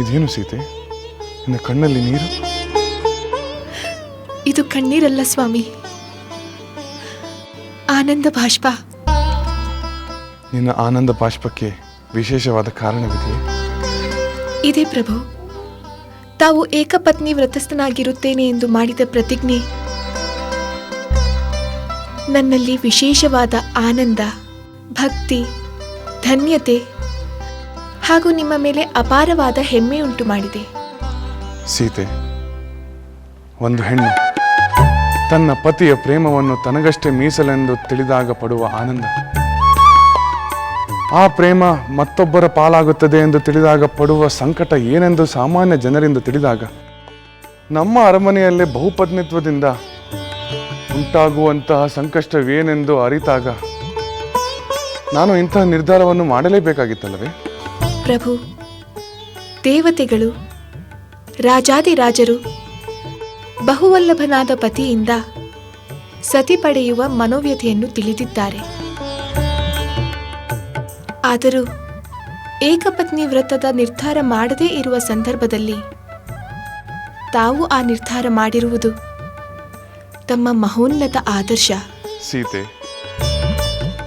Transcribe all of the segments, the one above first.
ಇದೇನು ಸೀತೆ? ನಿನ್ನ ಕಣ್ಣಲ್ಲಿ ನೀರು? ಇದು ಕಣ್ಣೀರಲ್ಲ ಸ್ವಾಮಿ. ಆನಂದ ಬಾಷ್ಪ ನಿನ್ನ ಆನಂದ ಬಾಷ್ಪಕ್ಕೆ ವಿಶೇಷವಾದ ಕಾರಣವಿದೆಯೇ? ಇದೇ ಪ್ರಭು. ತಾವು ಏಕಪತ್ನಿ ವ್ರತಸ್ಥನಾಗಿರುತ್ತೇನೆ ಎಂದು ಮಾಡಿದ ಪ್ರತಿಜ್ಞೆ. ನನ್ನಲ್ಲಿ ವಿಶೇಷವಾದ ಆನಂದ ಭಕ್ತಿ ಧನ್ಯತೆ ಹಾಗೂ ನಿಮ್ಮ ಮೇಲೆ ಅಪಾರವಾದ ಹೆಮ್ಮೆ ಉಂಟು ಮಾಡಿದೆ. ಸೀತೆ, ಒಂದು ಹೆಣ್ಣು. ತನ್ನ ಪತಿಯ ಪ್ರೇಮವನ್ನು ತನಗಷ್ಟೇ ಮೀಸಲೆಂದು ತಿಳಿದಾಗ ಪಡುವ ಆನಂದ. ಆ ಪ್ರೇಮ ಮತ್ತೊಬ್ಬರ ಪಾಲಾಗುತ್ತದೆ ಎಂದು ತಿಳಿದಾಗ ಪಡುವ ಸಂಕಟ ಏನೆಂದು ಸಾಮಾನ್ಯ ಜನರಿಂದ ತಿಳಿದಾಗ, ನಮ್ಮ ಅರಮನೆಯಲ್ಲೇ ಬಹುಪತ್ನಿತ್ವದಿಂದ ಉಂಟಾಗುವಂತಹ ಸಂಕಷ್ಟವೇನೆಂದು ಅರಿತಾಗ, ನಾನು ಇಂತಹ ನಿರ್ಧಾರವನ್ನು ಮಾಡಲೇಬೇಕಾಗಿತ್ತಲ್ಲವೇ? ಪ್ರಭು, ದೇವತೆಗಳು ರಾಜಾದಿರಾಜರು ಬಹುವಲ್ಲಭನಾದ ಪತಿಯಿಂದ ಸತಿ ಪಡೆಯುವ ಮನೋವ್ಯಥೆಯನ್ನು ತಿಳಿದಿದ್ದಾರೆ. ಆದರೂ ಏಕಪತ್ನಿ ವ್ರತದ ನಿರ್ಧಾರ ಮಾಡದೇ ಇರುವ ಸಂದರ್ಭದಲ್ಲಿ ತಾವು ಆ ನಿರ್ಧಾರ ಮಾಡಿರುವುದು ತಮ್ಮ ಮಹೋನ್ನತ ಆದರ್ಶ. ಸೀತೆ,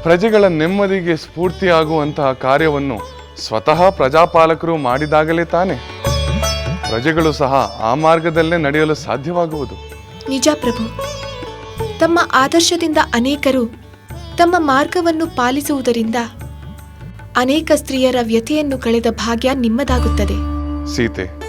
ಪ್ರಜೆಗಳ ನೆಮ್ಮದಿಗೆ ಸ್ಫೂರ್ತಿಯಾಗುವಂತಹ ಕಾರ್ಯವನ್ನು ಸ್ವತಃ ಪ್ರಜಾಪಾಲಕರು ಮಾಡಿದಾಗಲೇ ತಾನೆ. ಪ್ರಜೆಗಳು ಸಹ ಆ ಮಾರ್ಗದಲ್ಲೇ ನಡೆಯಲು ಸಾಧ್ಯವಾಗುವುದು. ನಿಜ ಪ್ರಭು. ತಮ್ಮ ಆದರ್ಶದಿಂದ ಅನೇಕರು ತಮ್ಮ ಮಾರ್ಗವನ್ನು ಪಾಲಿಸುವುದರಿಂದ ಅನೇಕ ಸ್ತ್ರೀಯರ ವ್ಯಥೆಯನ್ನು ಕಳೆದ ಭಾಗ್ಯ ನಿಮ್ಮದಾಗುತ್ತದೆ. ಸೀತೆ